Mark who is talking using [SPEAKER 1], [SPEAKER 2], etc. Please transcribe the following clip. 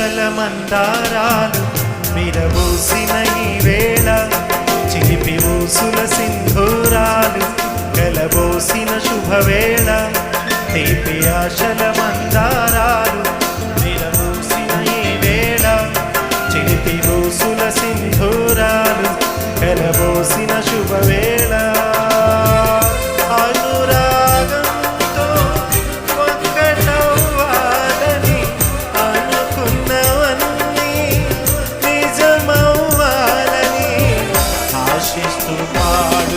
[SPEAKER 1] ఆశల మిరబూసిన ఈ వేళ చిలిపి ఊసుల సింధూరాలు కలబోసిన శుభవేళ తీపి ఆశల మందారాలు మిరబూసిన ఈ వేళ చిలిపి ఊసుల సింధూరాలు